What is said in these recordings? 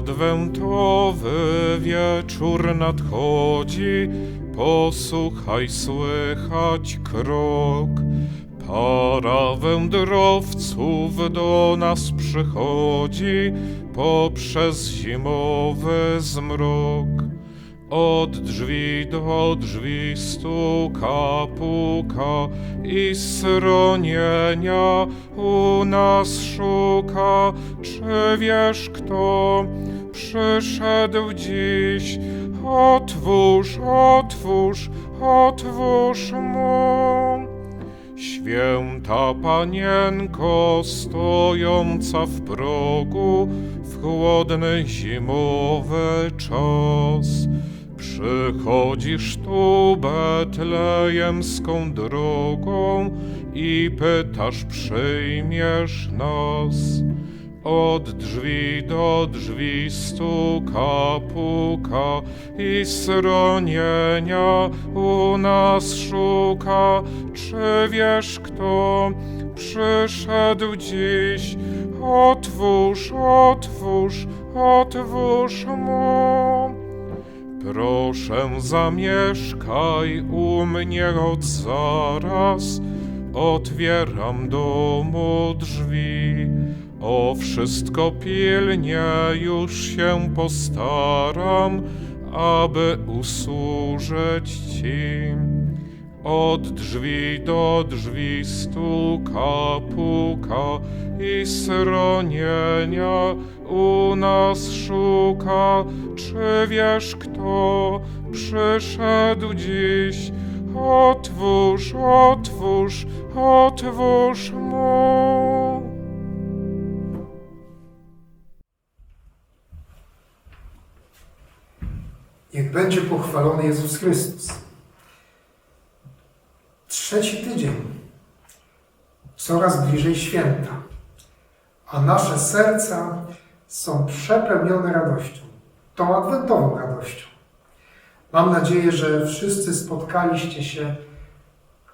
Adwentowy wieczór nadchodzi, posłuchaj, słychać krok. Para wędrowców do nas przychodzi poprzez zimowy zmrok. Od drzwi do drzwi stuka, puka i schronienia u nas szuka. Czy wiesz, kto przyszedł dziś? Otwórz, otwórz, otwórz mu. Święta panienko stojąca w progu w chłodny zimowy czas. Przychodzisz tu betlejemską drogą i pytasz, przyjmiesz nas. Od drzwi do drzwi stuka, puka i schronienia u nas szuka. Czy wiesz, kto przyszedł dziś? Otwórz, otwórz, otwórz mu. Proszę zamieszkaj u mnie od zaraz, otwieram domu drzwi. O wszystko pilnie już się postaram, aby usłużyć Ci. Od drzwi do drzwi stuka, puka i schronienia u nas szuka. Czy wiesz, kto przyszedł dziś? Otwórz, otwórz, otwórz mu. Niech będzie pochwalony Jezus Chrystus. Trzeci tydzień. Coraz bliżej święta. A nasze serca są przepełnione radością. Tą adwentową radością. Mam nadzieję, że wszyscy spotkaliście się,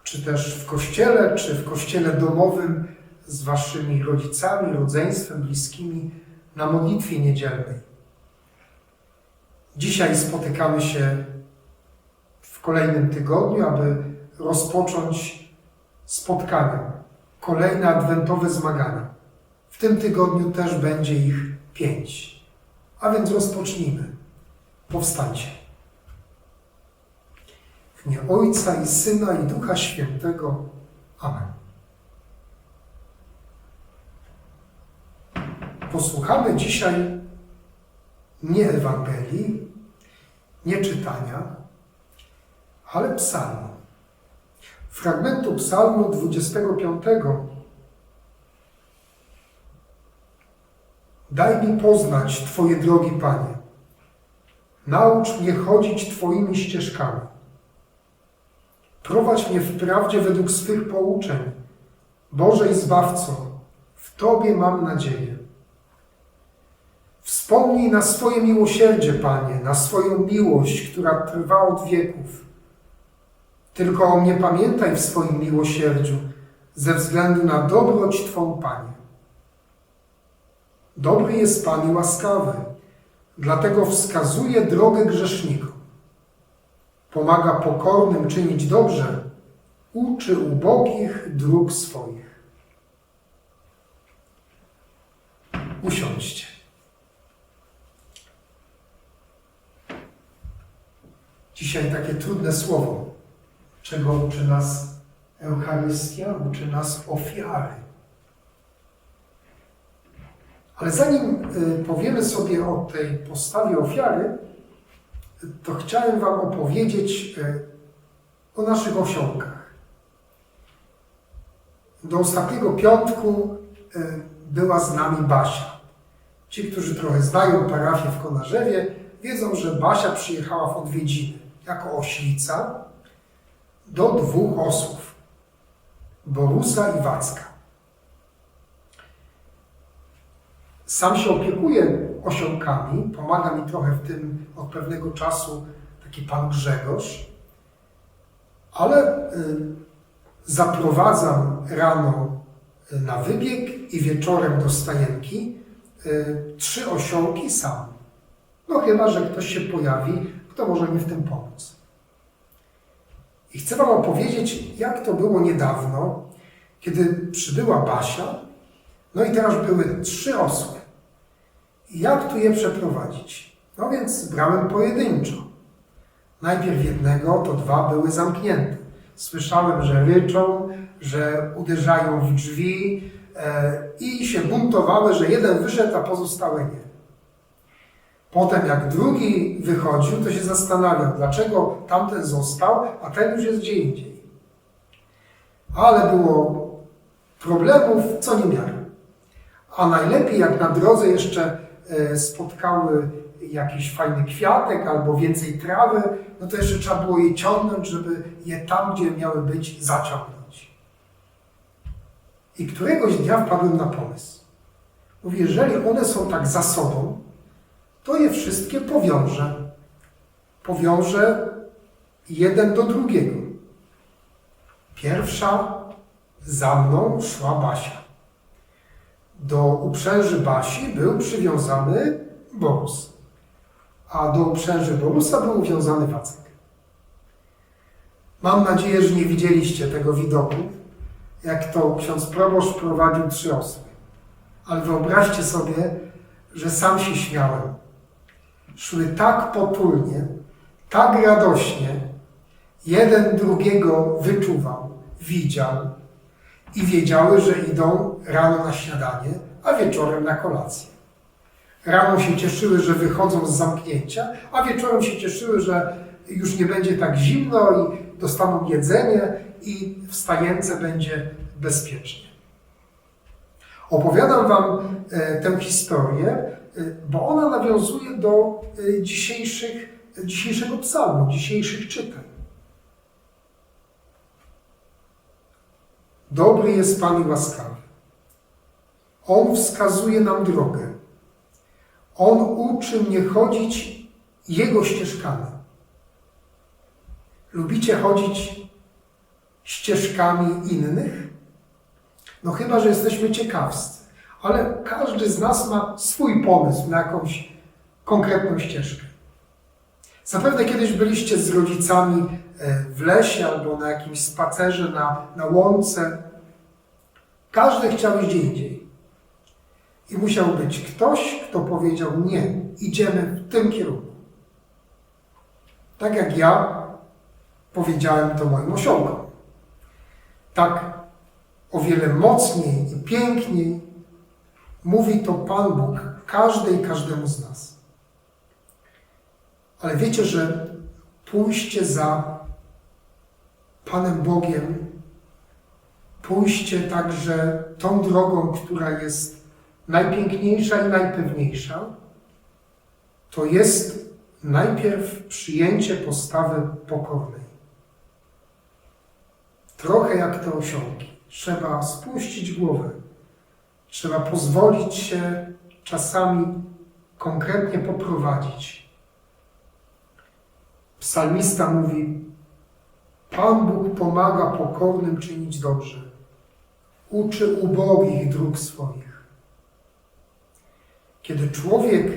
czy też w kościele, czy w kościele domowym z waszymi rodzicami, rodzeństwem, bliskimi na modlitwie niedzielnej. Dzisiaj spotykamy się w kolejnym tygodniu, aby rozpocząć spotkania, kolejne adwentowe zmagania. W tym tygodniu też będzie ich pięć. A więc rozpocznijmy. Powstańcie. W imię Ojca i Syna i Ducha Świętego. Amen. Posłuchamy dzisiaj nie Ewangelii, nie czytania, ale psalmu. Fragmentu psalmu 25. Daj mi poznać Twoje drogi, Panie. Naucz mnie chodzić Twoimi ścieżkami. Prowadź mnie w prawdzie według swych pouczeń. Boże i Zbawco, w Tobie mam nadzieję. Wspomnij na swoje miłosierdzie, Panie, na swoją miłość, która trwa od wieków. Tylko o mnie pamiętaj w swoim miłosierdziu, ze względu na dobroć Twą, Panie. Dobry jest Pan i łaskawy, dlatego wskazuje drogę grzesznikom. Pomaga pokornym czynić dobrze, uczy ubogich dróg swoich. Usiądźcie. Dzisiaj takie trudne słowo, czego uczy nas Eucharystia, uczy nas ofiary. Ale zanim y, powiemy sobie o tej postawie ofiary, to chciałem Wam opowiedzieć y, o naszych osiołkach. Do ostatniego piątku y, była z nami Basia. Ci, którzy trochę znają parafię w Konarzewie, wiedzą, że Basia przyjechała w odwiedziny jako oślica do dwóch osób, Borusa i Wacka. Sam się opiekuję osiołkami, pomaga mi trochę w tym od pewnego czasu taki pan Grzegorz, ale y, zaprowadzam rano na wybieg i wieczorem do stajenki y, trzy osiołki sam. No chyba, że ktoś się pojawi, kto może mi w tym pomóc. I chcę Wam opowiedzieć, jak to było niedawno, kiedy przybyła Basia, no i teraz były trzy osły. Jak tu je przeprowadzić? No więc brałem pojedynczo. Najpierw jednego, to dwa były zamknięte. Słyszałem, że ryczą, że uderzają w drzwi e, i się buntowały, że jeden wyszedł, a pozostałe nie. Potem jak drugi wychodził, to się zastanawiał, dlaczego tamten został, a ten już jest gdzie indziej. Ale było problemów co niemiara. A najlepiej jak na drodze jeszcze e, spotkały jakiś fajny kwiatek albo więcej trawy, no to jeszcze trzeba było je ciągnąć, żeby je tam, gdzie miały być, zaciągnąć. I któregoś dnia wpadłem na pomysł. Mówię, jeżeli one są tak za sobą, to je wszystkie powiążę. Powiążę jeden do drugiego. Pierwsza za mną szła Basia. Do uprzęży Basi był przywiązany Borus, a do uprzęży Borusa był uwiązany Wacek. Mam nadzieję, że nie widzieliście tego widoku, jak to ksiądz proboszcz prowadził trzy osły. Ale wyobraźcie sobie, że sam się śmiałem. Szły tak potulnie, tak radośnie, jeden drugiego wyczuwał, widział i wiedziały, że idą rano na śniadanie, a wieczorem na kolację. Rano się cieszyły, że wychodzą z zamknięcia, a wieczorem się cieszyły, że już nie będzie tak zimno i dostaną jedzenie i w stajence będzie bezpiecznie. Opowiadam Wam e, tę historię, bo ona nawiązuje do e, dzisiejszych, dzisiejszego psalmu, dzisiejszych czytań. Dobry jest Pan i łaskawy. On wskazuje nam drogę. On uczy mnie chodzić Jego ścieżkami. Lubicie chodzić ścieżkami innych? No chyba, że jesteśmy ciekawscy. Ale każdy z nas ma swój pomysł na jakąś konkretną ścieżkę. Zapewne kiedyś byliście z rodzicami e, w lesie albo na jakimś spacerze na, na łące. Każdy chciał iść gdzie indziej. I musiał być ktoś, kto powiedział nie, idziemy w tym kierunku. Tak jak ja powiedziałem to moim osiołkom. Tak o wiele mocniej i piękniej mówi to Pan Bóg każdej i każdemu z nas. Ale wiecie, że pójście za Panem Bogiem, pójście także tą drogą, która jest najpiękniejsza i najpewniejsza, to jest najpierw przyjęcie postawy pokornej. Trochę jak te osiołki. Trzeba spuścić głowę. Trzeba pozwolić się czasami konkretnie poprowadzić. Psalmista mówi: Pan Bóg pomaga pokornym czynić dobrze. Uczy ubogich dróg swoich. Kiedy człowiek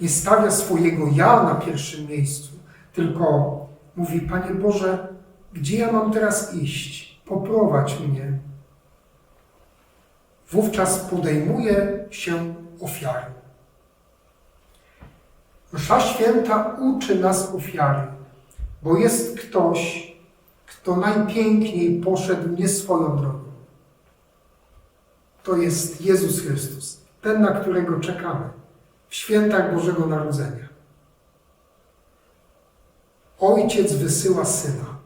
nie stawia swojego ja na pierwszym miejscu, tylko mówi: Panie Boże, gdzie ja mam teraz iść? Poprowadź mnie. Wówczas podejmuje się ofiary. Msza święta uczy nas ofiary, bo jest ktoś, kto najpiękniej poszedł nie swoją drogą. To jest Jezus Chrystus, ten, na którego czekamy w świętach Bożego Narodzenia. Ojciec wysyła syna.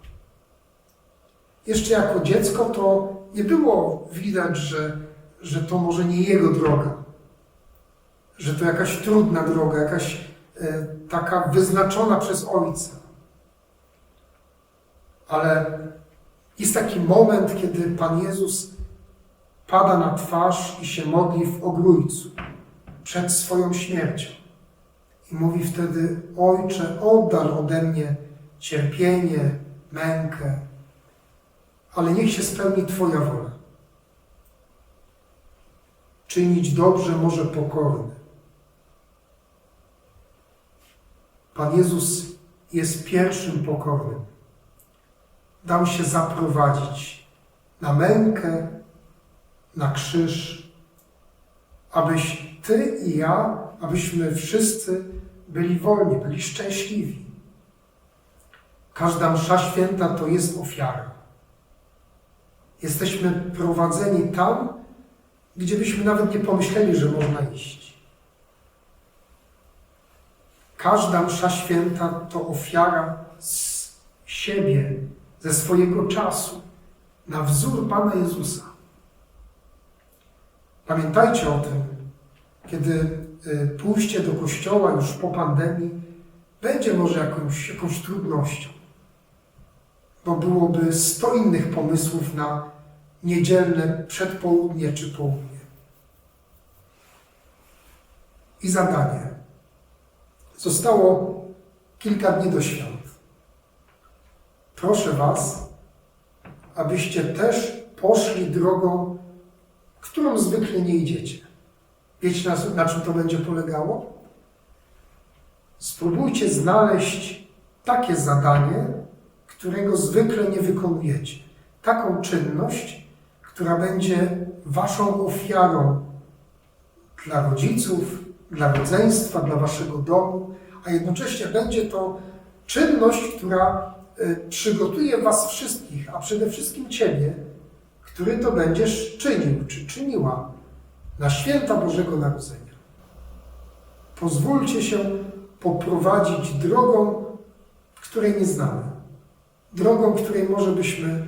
Jeszcze jako dziecko to nie było widać, że, że to może nie jego droga, że to jakaś trudna droga, jakaś e, taka wyznaczona przez Ojca. Ale jest taki moment, kiedy Pan Jezus pada na twarz i się modli w ogrójcu przed swoją śmiercią. I mówi wtedy: Ojcze, oddal ode mnie cierpienie, mękę, ale niech się spełni Twoja wola. Czynić dobrze może pokorny. Pan Jezus jest pierwszym pokornym. Dał się zaprowadzić na mękę, na krzyż, abyś Ty i ja, abyśmy wszyscy byli wolni, byli szczęśliwi. Każda msza święta to jest ofiara. Jesteśmy prowadzeni tam, gdzie byśmy nawet nie pomyśleli, że można iść. Każda msza święta to ofiara z siebie, ze swojego czasu, na wzór Pana Jezusa. Pamiętajcie o tym, kiedy y, pójście do kościoła już po pandemii będzie może jakąś, jakąś trudnością, bo byłoby sto innych pomysłów na niedzielne przedpołudnie czy południe. I zadanie. Zostało kilka dni do świąt. Proszę Was, abyście też poszli drogą, którą zwykle nie idziecie. Wiecie, na, na czym to będzie polegało? Spróbujcie znaleźć takie zadanie, którego zwykle nie wykonujecie. Taką czynność, która będzie Waszą ofiarą dla rodziców, dla rodzeństwa, dla Waszego domu, a jednocześnie będzie to czynność, która y, przygotuje Was wszystkich, a przede wszystkim Ciebie, który to będziesz czynił czy czyniła na święta Bożego Narodzenia. Pozwólcie się poprowadzić drogą, której nie znamy, drogą, której może byśmy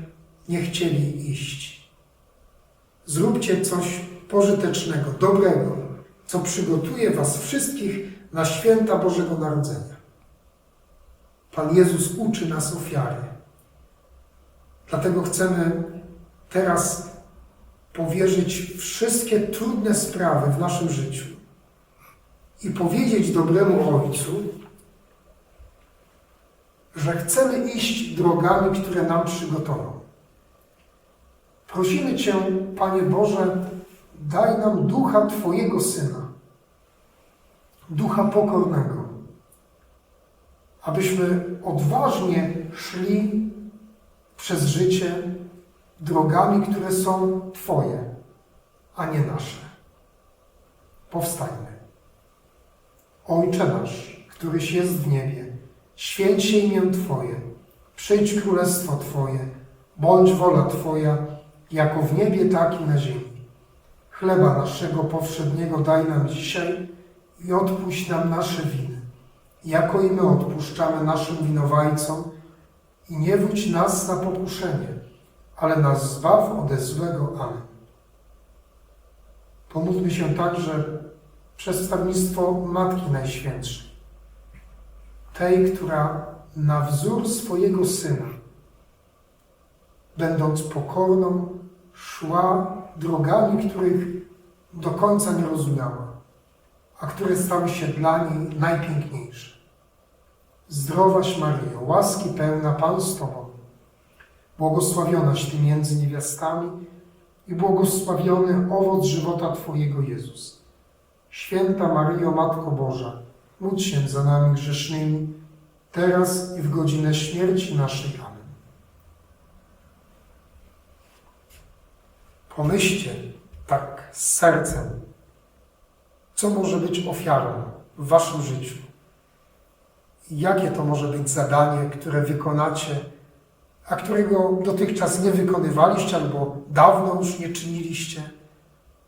nie chcieli iść. Zróbcie coś pożytecznego, dobrego, co przygotuje Was wszystkich na święta Bożego Narodzenia. Pan Jezus uczy nas ofiary. Dlatego chcemy teraz powierzyć wszystkie trudne sprawy w naszym życiu i powiedzieć dobremu Ojcu, że chcemy iść drogami, które nam przygotował. Prosimy Cię, Panie Boże, daj nam ducha Twojego Syna, ducha pokornego, abyśmy odważnie szli przez życie drogami, które są Twoje, a nie nasze. Powstajmy. Ojcze nasz, któryś jest w niebie, święć imię Twoje, przyjdź królestwo Twoje, bądź wola Twoja, jako w niebie, tak i na ziemi. Chleba naszego powszedniego daj nam dzisiaj i odpuść nam nasze winy, jako i my odpuszczamy naszym winowajcom i nie wódź nas na pokuszenie, ale nas zbaw ode złego. Amen. Pomódlmy się także przedstawnictwo Matki Najświętszej, tej, która na wzór swojego Syna, będąc pokorną, szła drogami, których do końca nie rozumiała, a które stały się dla niej najpiękniejsze. Zdrowaś Maryjo, łaski pełna Pan z Tobą, błogosławionaś Ty między niewiastami i błogosławiony owoc żywota Twojego Jezus. Święta Maryjo, Matko Boża, módl się za nami grzesznymi, teraz i w godzinę śmierci naszej. Amen. Pomyślcie tak z sercem, co może być ofiarą w Waszym życiu. Jakie to może być zadanie, które wykonacie, a którego dotychczas nie wykonywaliście albo dawno już nie czyniliście,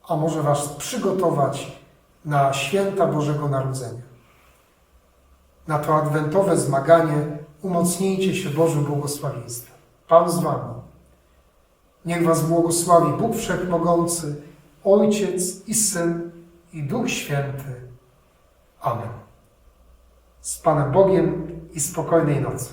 a może Was przygotować na święta Bożego Narodzenia. Na to adwentowe zmaganie umocnijcie się Bożym błogosławieństwem. Pan z Wami. Niech Was błogosławi Bóg Wszechmogący, Ojciec i Syn i Duch Święty. Amen. Z Panem Bogiem i spokojnej nocy.